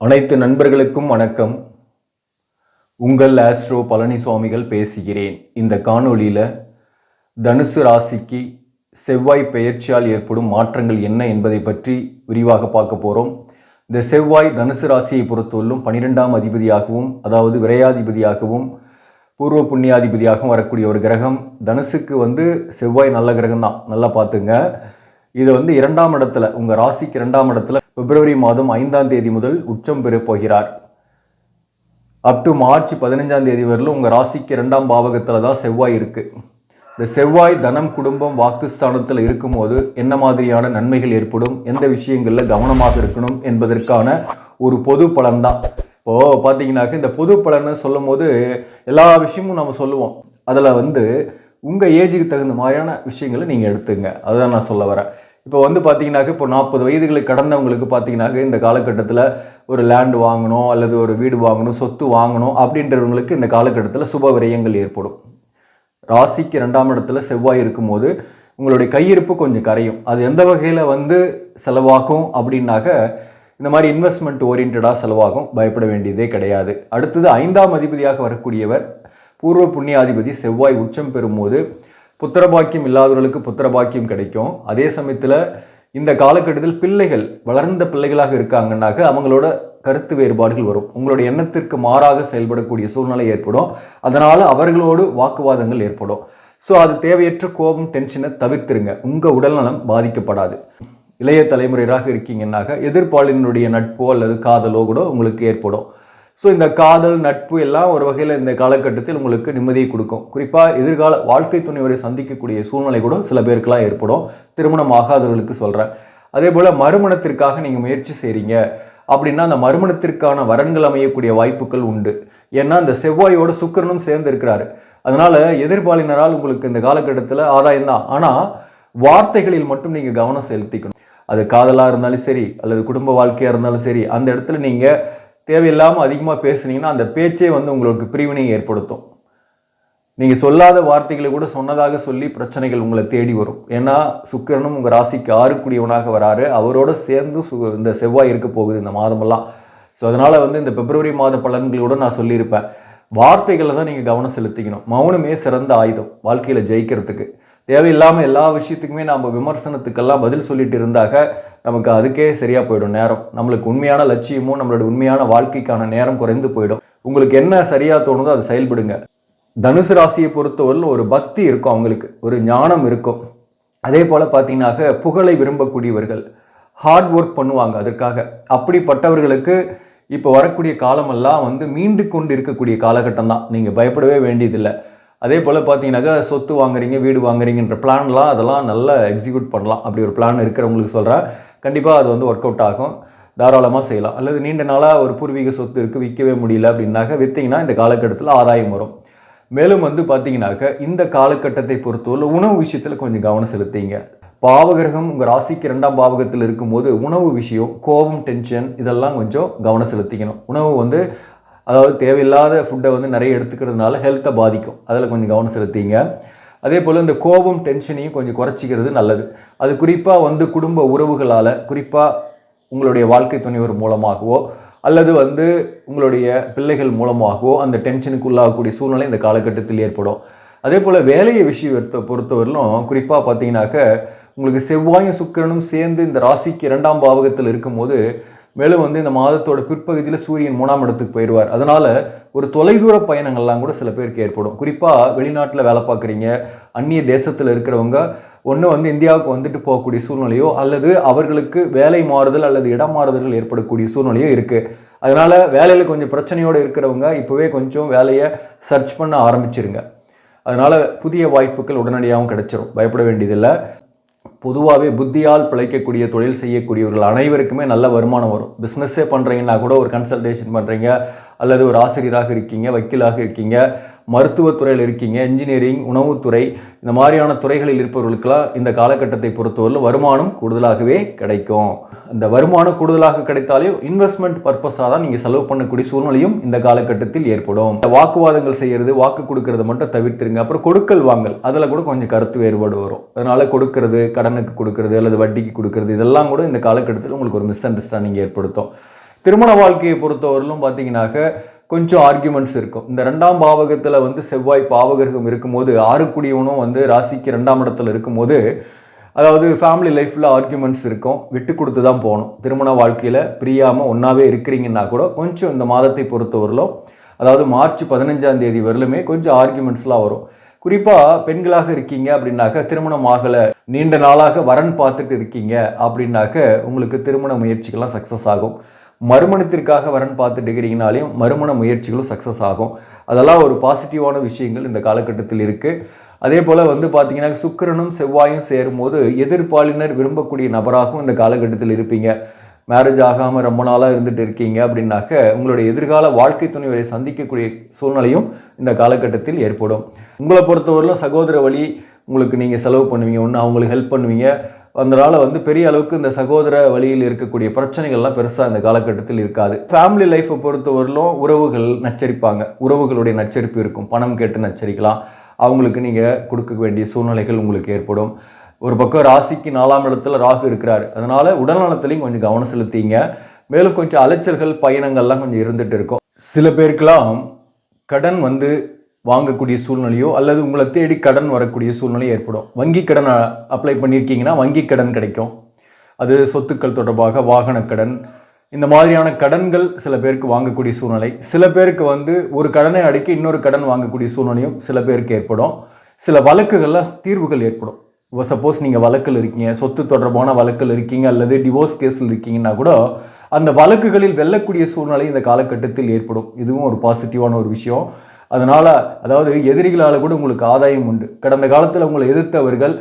அனைத்து நண்பர்களுக்கும் வணக்கம். உங்கள் ஆஸ்ட்ரோ பழனிசுவாமிகள் பேசுகிறேன். இந்த காணொளியில் தனுசு ராசிக்கு செவ்வாய் பெயர்ச்சியால் ஏற்படும் மாற்றங்கள் என்ன என்பதை பற்றி விரிவாக பார்க்க போகிறோம் இந்த செவ்வாய் தனுசு ராசியை பொறுத்தவரையிலும் பனிரெண்டாம் அதிபதியாகவும் அதாவது விரையாதிபதியாகவும் பூர்வ புண்ணியாதிபதியாகவும் வரக்கூடிய ஒரு கிரகம். தனுசுக்கு வந்து செவ்வாய் நல்ல கிரகம் தான் நல்லா பார்த்துங்க. இது வந்து இரண்டாம் இடத்துல உங்கள் ராசிக்கு இரண்டாம் இடத்துல பிப்ரவரி மாதம் ஐந்தாம் தேதி முதல் உச்சம் பெறப் போகிறார். அப் டு மார்ச் பதினஞ்சாம் தேதி வரலும் உங்கள் ராசிக்கு ரெண்டாம் பாவகத்தில் தான் செவ்வாய் இருக்குது இந்த செவ்வாய் தனம் குடும்பம் வாக்குஸ்தானத்தில் இருக்கும்போது என்ன மாதிரியான நன்மைகள் ஏற்படும்? எந்த விஷயங்களில் கவனமாக இருக்கணும் என்பதற்கான ஒரு பொது பலன் தான். இப்போ பார்த்தீங்கன்னாக்க இந்த பொது பலன்னு சொல்லும் போது எல்லா விஷயமும் நம்ம சொல்லுவோம். அதில் வந்து உங்கள் ஏஜுக்கு தகுந்த மாதிரியான விஷயங்களை நீங்கள் எடுத்துங்க. அதுதான் நான் சொல்ல வரேன். இப்போ வந்து பார்த்தீங்கன்னாக்க இப்போ நாற்பது வயதுகளை கடந்தவங்களுக்கு பார்த்தீங்கன்னாக்க இந்த காலகட்டத்தில் ஒரு லேண்ட் வாங்கணும் அல்லது ஒரு வீடு வாங்கணும் சொத்து வாங்கணும் அப்படின்றவங்களுக்கு இந்த காலகட்டத்தில் சுப விரயங்கள் ஏற்படும். ராசிக்கு ரெண்டாம் இடத்துல செவ்வாய் இருக்கும்போது உங்களுடைய கையிருப்பு கொஞ்சம் கரையும். அது எந்த வகையில் வந்து செலவாகும் அப்படின்னாக்க இந்த மாதிரி இன்வெஸ்ட்மெண்ட் ஓரியன்டாக செலவாகும். பயப்பட வேண்டியதே கிடையாது. அடுத்தது ஐந்தாம் அதிபதியாக வரக்கூடியவர் பூர்வ புண்ணியாதிபதி செவ்வாய் உச்சம் பெறும்போது புத்திரபாக்கியம் இல்லாதவர்களுக்கு புத்திர பாக்கியம் கிடைக்கும். அதே சமயத்தில் இந்த காலகட்டத்தில் பிள்ளைகள் வளர்ந்த பிள்ளைகளாக இருக்காங்கன்னாக்க அவங்களோட கருத்து வேறுபாடுகள் வரும். உங்களுடைய எண்ணத்திற்கு மாறாக செயல்படக்கூடிய சூழ்நிலை ஏற்படும். அதனால் அவர்களோடு வாக்குவாதங்கள் ஏற்படும். ஸோ அது தேவையற்ற கோபம் டென்ஷனை தவிர்த்துருங்க. உங்கள் உடல்நலம் பாதிக்கப்படாது. இளைய தலைமுறையராக இருக்கீங்கன்னாக்க எதிர்ப்பாளினுடைய நட்போ அல்லது காதலோ கூட உங்களுக்கு ஏற்படும். ஸோ இந்த காதல் நட்பு எல்லாம் ஒரு வகையில் இந்த காலகட்டத்தில் உங்களுக்கு நிம்மதியை கொடுக்கும். குறிப்பாக எதிர்கால வாழ்க்கை துணைவரை சந்திக்கக்கூடிய சூழ்நிலை கூட சில பேருக்கெல்லாம் ஏற்படும். திருமணம் ஆகாதவர்களுக்கு சொல்கிறேன் அதே போல் மறுமணத்திற்காக நீங்கள் முயற்சி செய்கிறீங்க அப்படின்னா அந்த மறுமணத்திற்கான வரன்கள் அமையக்கூடிய வாய்ப்புகள் உண்டு. ஏன்னா இந்த செவ்வாயோட சுக்கிரனும் சேர்ந்து இருக்கிறாரு. அதனால் எதிர்பாலினரால் உங்களுக்கு இந்த காலகட்டத்தில் ஆதாயம் தான். ஆனால் வார்த்தைகளில் மட்டும் நீங்கள் கவனம் செலுத்திக்கணும். அது காதலாக இருந்தாலும் சரி அல்லது குடும்ப வாழ்க்கையாக இருந்தாலும் சரி அந்த இடத்துல நீங்கள் தேவையில்லாமல் அதிகமாக பேசுனீங்கன்னா அந்த பேச்சே வந்து உங்களுக்கு பிரிவினையை ஏற்படுத்தும். நீங்கள் சொல்லாத வார்த்தைகளை கூட சொன்னதாக சொல்லி பிரச்சனைகள் உங்களை தேடி வரும். ஏன்னா சுக்கிரனும் உங்கள் ராசிக்கு ஆறுக்குடியவனாக வராரு. அவரோட சேர்ந்து சு இந்த செவ்வாய் இருக்க போகுது இந்த மாதமெல்லாம். ஸோ அதனால் வந்து இந்த பிப்ரவரி மாத பலன்களோட நான் சொல்லியிருப்பேன். வார்த்தைகளை தான் நீங்கள் கவனம் செலுத்திக்கணும். மௌனமே சிறந்த ஆயுதம் வாழ்க்கையில் ஜெயிக்கிறதுக்கு. தேவையில்லாமல் எல்லா விஷயத்துக்குமே நம்ம விமர்சனத்துக்கெல்லாம் பதில் சொல்லிட்டு இருந்தாக்க நமக்கு அதுக்கே சரியாக போயிடும் நேரம். நம்மளுக்கு உண்மையான லட்சியமும் நம்மளோட உண்மையான வாழ்க்கைக்கான நேரம் குறைந்து போயிடும். உங்களுக்கு என்ன சரியாக தோணுதோ அது செயல்படுங்க. தனுசு ராசியை பொறுத்தவரையில் ஒரு பக்தி இருக்கும் அவங்களுக்கு. ஒரு ஞானம் இருக்கும். அதே போல் பார்த்தீங்கன்னாக்க புகழை விரும்பக்கூடியவர்கள். ஹார்ட் ஒர்க் பண்ணுவாங்க அதற்காக. அப்படிப்பட்டவர்களுக்கு இப்போ வரக்கூடிய காலமெல்லாம் வந்து மீண்டு கொண்டு இருக்கக்கூடிய காலகட்டம் தான். நீங்கள் பயப்படவே வேண்டியதில்லை. அதே போல் பார்த்தீங்கன்னாக்கா சொத்து வாங்குறீங்க வீடு வாங்குறீங்கன்ற பிளான்லாம் அதெல்லாம் நல்லா எக்ஸிக்யூட் பண்ணலாம். அப்படி ஒரு பிளான் இருக்கிறவங்களுக்கு சொல்கிறேன் கண்டிப்பாக அது வந்து ஒர்க் அவுட் ஆகும். தாராளமாக செய்யலாம். அல்லது நீண்ட நாளாக ஒரு பூர்வீக சொத்து இருக்குது விற்கவே முடியல அப்படின்னாக்க விற்றீங்கன்னா இந்த காலகட்டத்தில் ஆதாயம் வரும். மேலும் வந்து பார்த்தீங்கன்னாக்க இந்த காலகட்டத்தை பொறுத்தவரை உணவு விஷயத்தில் கொஞ்சம் கவனம் செலுத்திங்க. பாவகிரகம் உங்கள் ராசிக்கு ரெண்டாம் பாவகத்தில் இருக்கும்போது உணவு விஷயம் கோபம் டென்ஷன் இதெல்லாம் கொஞ்சம் கவனம் செலுத்திக்கணும். உணவு வந்து அதாவது தேவையில்லாத ஃபுட்டை வந்து நிறைய எடுத்துக்கிறதுனால ஹெல்த்தை பாதிக்கும். அதில் கொஞ்சம் கவனம் செலுத்திங்க. அதே போல் இந்த கோபம் டென்ஷனையும் கொஞ்சம் குறைச்சிக்கிறது நல்லது. அது குறிப்பாக வந்து குடும்ப உறவுகளால் குறிப்பாக உங்களுடைய வாழ்க்கை துணைவர் மூலமாகவோ அல்லது வந்து உங்களுடைய பிள்ளைகள் மூலமாகவோ அந்த டென்ஷனுக்கு உள்ளாகக்கூடிய சூழ்நிலை இந்த காலகட்டத்தில் ஏற்படும். அதே போல் வேலையை விஷயத்தை பொறுத்தவரையிலும் குறிப்பாக பார்த்தீங்கன்னாக்க உங்களுக்கு செவ்வாயும் சுக்கிரனும் சேர்ந்து இந்த ராசிக்கு இரண்டாம் பாவகத்தில் இருக்கும்போது மேலும் வந்து இந்த மாதத்தோட பிற்பகுதியில் சூரியன் மூணாம் இடத்துக்கு போயிடுவார். அதனால் ஒரு தொலைதூர பயணங்கள்லாம் கூட சில பேருக்கு ஏற்படும். குறிப்பாக வெளிநாட்டில் வேலை பார்க்குறீங்க அந்நிய தேசத்தில் இருக்கிறவங்க ஒன்று வந்து இந்தியாவுக்கு வந்துட்டு போகக்கூடிய சூழ்நிலையோ அல்லது அவர்களுக்கு வேலை மாறுதல் அல்லது இடம் மாறுதல்கள் ஏற்படக்கூடிய சூழ்நிலையோ இருக்குது அதனால் வேலையில் கொஞ்சம் பிரச்சனையோடு இருக்கிறவங்க இப்போவே கொஞ்சம் வேலையை சர்ச் பண்ண ஆரம்பிச்சிருங்க. அதனால் புதிய வாய்ப்புகள் உடனடியாகவும் கிடைச்சிரும். பயப்பட வேண்டியதில்லை. பொதுவாகவே புத்தியால் பிழைக்கக்கூடிய தொழில் செய்யக்கூடியவர்கள் அனைவருக்குமே நல்ல வருமானம் வரும். பிஸ்னஸே பண்ணுறீங்கன்னா கூட ஒரு கன்சல்டேஷன் பண்ணுறீங்க அல்லது ஒரு ஆசிரியராக இருக்கீங்க வக்கீலாக இருக்கீங்க மருத்துவத்துறையில் இருக்கீங்க இன்ஜினியரிங் உணவுத்துறை இந்த மாதிரியான துறைகளில் இருப்பவர்களுக்கெல்லாம் இந்த காலகட்டத்தை பொறுத்தவரையில் வருமானம் கூடுதலாகவே கிடைக்கும். இந்த வருமானம் கூடுதலாக கிடைத்தாலே இன்வெஸ்ட்மெண்ட் பர்பஸாக தான் நீங்கள் செலவு பண்ணக்கூடிய சூழ்நிலையும் இந்த காலகட்டத்தில் ஏற்படும். இந்த வாக்குவாதங்கள் செய்கிறது வாக்கு கொடுக்கறத மட்டும் தவிர்த்துருங்க. அப்புறம் கொடுக்கல் வாங்கல் அதில் கூட கொஞ்சம் கருத்து வேறுபாடு வரும். அதனால் கொடுக்கறது கடனுக்கு கொடுக்கறது அல்லது வட்டிக்கு கொடுக்கறது இதெல்லாம் கூட இந்த காலகட்டத்தில் உங்களுக்கு ஒரு மிஸ் அண்டர்ஸ்டாண்டிங் ஏற்படுத்தும். திருமண வாழ்க்கையை பொறுத்தவரையிலும் பார்த்தீங்கன்னாக்க கொஞ்சம் ஆர்கியூமெண்ட்ஸ் இருக்கும். இந்த ரெண்டாம் பாவகத்தில் வந்து செவ்வாய் பாவகிரகம் இருக்கும்போது ஆறுக்குடியவனும் வந்து ராசிக்கு ரெண்டாம் இடத்துல இருக்கும்போது அதாவது ஃபேமிலி லைஃப்பில் ஆர்கியூமெண்ட்ஸ் இருக்கும். விட்டு கொடுத்து தான் போகணும். திருமண வாழ்க்கையில் பிரியாமல் ஒன்றாவே இருக்கிறீங்கன்னா கூட கொஞ்சம் இந்த மாதத்தை பொறுத்தவரையிலும் அதாவது மார்ச் பதினஞ்சாம் தேதி வரலுமே கொஞ்சம் ஆர்கியூமெண்ட்ஸ்லாம் வரும். குறிப்பாக பெண்களாக இருக்கீங்க அப்படின்னாக்க திருமணம் ஆகலை நீண்ட நாளாக வரன் பார்த்துட்டு இருக்கீங்க அப்படின்னாக்க உங்களுக்கு திருமண முயற்சிகள்லாம் சக்ஸஸ் ஆகும். மறுமணத்திற்காக வரன் பார்த்துட்டு இருக்கிறீங்கனாலையும் மறுமண முயற்சிகளும் சக்ஸஸ் ஆகும். அதெல்லாம் ஒரு பாசிட்டிவான விஷயங்கள் இந்த காலகட்டத்தில் இருக்குது அதே போல் வந்து பார்த்தீங்கன்னா சுக்கிரனும் செவ்வாயும் சேரும்போது எதிர்ப்பாளினர் விரும்பக்கூடிய நபராகவும் இந்த காலகட்டத்தில் இருப்பீங்க. மேரேஜ் ஆகாமல் ரொம்ப நாளாக இருந்துட்டு இருக்கீங்க அப்படின்னாக்க உங்களுடைய எதிர்கால வாழ்க்கை துணைவரை சந்திக்கக்கூடிய சூழ்நிலையும் இந்த காலகட்டத்தில் ஏற்படும். உங்களை பொறுத்தவரையிலும் சகோதர வழி உங்களுக்கு நீங்கள் செலவு பண்ணுவீங்க. ஒன்று அவங்களுக்கு ஹெல்ப் பண்ணுவீங்க. அதனால் வந்து பெரிய அளவுக்கு இந்த சகோதர வழியில் இருக்கக்கூடிய பிரச்சனைகள்லாம் பெருசாக இந்த காலகட்டத்தில் இருக்காது. ஃபேமிலி லைஃப்பை பொறுத்தவரையிலும் உறவுகள் நச்சரிப்பாங்க. உறவுகளுடைய நச்சரிப்பு இருக்கும். பணம் கேட்டு நச்சரிக்கலாம். அவங்களுக்கு நீங்கள் கொடுக்க வேண்டிய சூழ்நிலைகள் உங்களுக்கு ஏற்படும். ஒரு பக்கம் ராசிக்கு நாலாம் இடத்துல ராகு இருக்கிறார். அதனால் உடல்நலத்துலையும் கொஞ்சம் கவனம் செலுத்திங்க. மேலும் கொஞ்சம் அலைச்சல்கள் பயணங்கள்லாம் கொஞ்சம் இருந்துகிட்டு இருக்கும். சில பேருக்கெல்லாம் கடன் வந்து வாங்கக்கூடிய சூழ்நிலையோ அல்லது உங்களை தேடி கடன் வரக்கூடிய சூழ்நிலை ஏற்படும். வங்கி கடன் அப்ளை பண்ணியிருக்கீங்கன்னா வங்கி கடன் கிடைக்கும். அது சொத்துக்கள் தொடர்பாக வாகன கடன் இந்த மாதிரியான கடன்கள் சில பேருக்கு வாங்கக்கூடிய சூழ்நிலை. சில பேருக்கு வந்து ஒரு கடனை அடிக்க இன்னொரு கடன் வாங்கக்கூடிய சூழ்நிலையும் சில பேருக்கு ஏற்படும். சில வழக்குகளில் தீர்வுகள் ஏற்படும். சப்போஸ் நீங்கள் வழக்கில் இருக்கீங்க சொத்து தொடர்பான வழக்கில் இருக்கீங்க அல்லது டிவோர்ஸ் கேஸில் இருக்கீங்கன்னா கூட அந்த வழக்குகளில் வெல்லக்கூடிய சூழ்நிலை இந்த காலகட்டத்தில் ஏற்படும். இதுவும் ஒரு பாசிட்டிவான ஒரு விஷயம். அதனால் அதாவது எதிரிகளால் கூட உங்களுக்கு ஆதாயம் உண்டு. கடந்த காலத்தில் உங்களை எதிர்த்தவர்கள்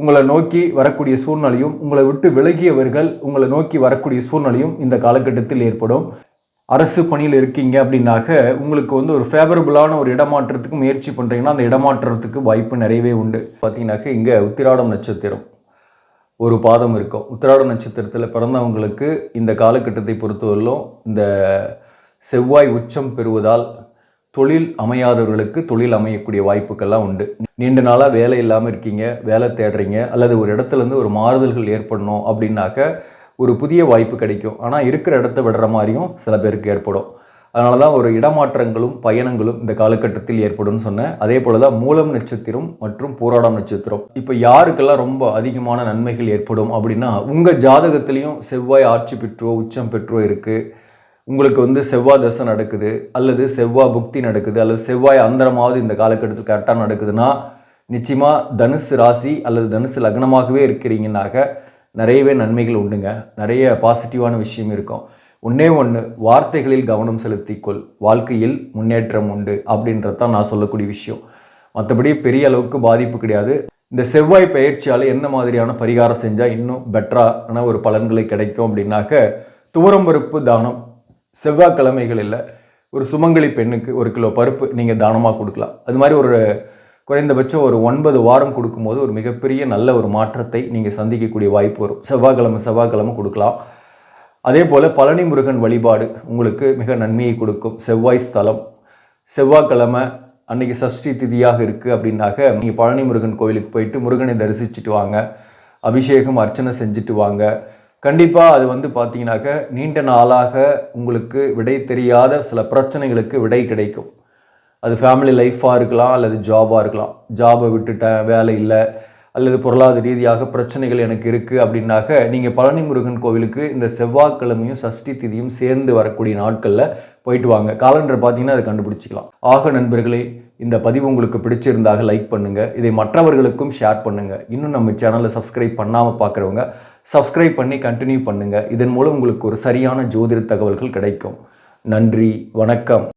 உங்களை நோக்கி வரக்கூடிய சூழ்நிலையும் உங்களை விட்டு விலகியவர்கள் உங்களை நோக்கி வரக்கூடிய சூழ்நிலையும் இந்த காலகட்டத்தில் ஏற்படும். அரசு பணியில் இருக்கீங்க அப்படின்னாக்க உங்களுக்கு வந்து ஒரு ஃபேவரபுளான ஒரு இடமாற்றத்துக்கு முயற்சி பண்ணுறீங்கன்னா அந்த இடமாற்றத்துக்கு வாய்ப்பு நிறையவே உண்டு. பார்த்தீங்கன்னாக்க இங்கே உத்திராடம் நட்சத்திரம் ஒரு பாதம் இருக்கும். உத்திராடம் நட்சத்திரத்தில் பிறந்தவங்களுக்கு இந்த காலகட்டத்தை பொறுத்தவரையிலும் இந்த செவ்வாய் உச்சம் பெறுவதால் தொழில் அமையாதவர்களுக்கு தொழில் அமையக்கூடிய வாய்ப்புகள்லாம் உண்டு. நீண்ட நாளாக வேலை இல்லாமல் இருக்கீங்க வேலை தேடுறீங்க அல்லது ஒரு இடத்துலேருந்து ஒரு மாறுதல்கள் ஏற்படணும் அப்படின்னாக்க ஒரு புதிய வாய்ப்பு கிடைக்கும். ஆனால் இருக்கிற இடத்த விடுற மாதிரியும் சில பேருக்கு ஏற்படும். அதனால தான் ஒரு இடமாற்றங்களும் பயணங்களும் இந்த காலகட்டத்தில் ஏற்படும் சொன்னேன். அதே போல தான் மூலம் நட்சத்திரம் மற்றும் போராடம் நட்சத்திரம். இப்போ யாருக்கெல்லாம் ரொம்ப அதிகமான நன்மைகள் ஏற்படும் அப்படின்னா உங்கள் ஜாதகத்திலையும் செவ்வாய் ஆட்சி பெற்றோ உச்சம் பெற்றோ இருக்குது உங்களுக்கு வந்து செவ்வாய் தசை நடக்குது அல்லது செவ்வாய் புக்தி நடக்குது அல்லது செவ்வாய் அந்தரமாவது இந்த காலகட்டத்தில் கரெக்டாக நடக்குதுன்னா நிச்சயமாக தனுசு ராசி அல்லது தனுசு லக்னமாகவே இருக்கிறீங்கன்னாக்க நிறையவே நன்மைகள் உண்டுங்க. நிறைய பாசிட்டிவான விஷயம் இருக்கும். ஒன்றே ஒன்று வார்த்தைகளில் கவனம் செலுத்திக்கொள். வாழ்க்கையில் முன்னேற்றம் உண்டு அப்படின்றது தான் நான் சொல்லக்கூடிய விஷயம். மற்றபடி பெரிய அளவுக்கு பாதிப்பு கிடையாது. இந்த செவ்வாய் பயிற்சியால் என்ன மாதிரியான பரிகாரம் செஞ்சால் இன்னும் பெட்டரான ஒரு பலன்களை கிடைக்கும் அப்படின்னாக்க துவரம்பருப்பு தானம். செவ்வாய்க்கிழமைகளில் ஒரு சுமங்கலி பெண்ணுக்கு ஒரு கிலோ பருப்பு நீங்கள் தானமாக கொடுக்கலாம். அது மாதிரி ஒரு குறைந்தபட்சம் ஒரு ஒன்பது வாரம் கொடுக்கும்போது ஒரு மிகப்பெரிய நல்ல ஒரு மாற்றத்தை நீங்கள் சந்திக்கக்கூடிய வாய்ப்பு வரும். செவ்வாய்க்கிழமை செவ்வாய்க்கிழமை கொடுக்கலாம். அதே போல் பழனி முருகன் வழிபாடு உங்களுக்கு மிக நன்மையை கொடுக்கும். செவ்வாய் ஸ்தலம். செவ்வாய்க்கிழமை அன்றைக்கி சஷ்டி திதியாக இருக்குது அப்படின்னாக்க நீங்கள் பழனி முருகன் கோவிலுக்கு போயிட்டு முருகனை தரிசிச்சுட்டு வாங்க. அபிஷேகம் அர்ச்சனை செஞ்சுட்டு வாங்க. கண்டிப்பாக அது வந்து பார்த்தீங்கன்னாக்க நீண்ட நாளாக உங்களுக்கு விடை தெரியாத சில பிரச்சனைகளுக்கு விடை கிடைக்கும். அது ஃபேமிலி லைஃப்பாக இருக்கலாம் அல்லது ஜாபாக இருக்கலாம். ஜாபை விட்டுட்டேன் வேலை இல்லை அல்லது பொருளாதார ரீதியாக பிரச்சனைகள் எனக்கு இருக்குது அப்படின்னாக்க நீங்கள் பழனி முருகன் கோவிலுக்கு இந்த செவ்வாய்க்கிழமையும் சஷ்டி திதியும் சேர்ந்து வரக்கூடிய நாட்களில் போயிட்டு வாங்க. காலண்டர் பார்த்தீங்கன்னா அதை கண்டுபிடிச்சிக்கலாம். ஆக நண்பர்களே இந்த பதிவு உங்களுக்கு பிடிச்சிருந்தாக லைக் பண்ணுங்கள் இதை மற்றவர்களுக்கும் ஷேர் பண்ணுங்கள் இன்னும் நம்ம சேனலை சப்ஸ்கிரைப் பண்ணாமல் பார்க்குறவங்க சப்ஸ்கிரைப் பண்ணி கண்டினியூ பண்ணுங்கள் இதன் மூலம் உங்களுக்கு ஒரு சரியான ஜோதிட தகவல்கள் கிடைக்கும். நன்றி வணக்கம்.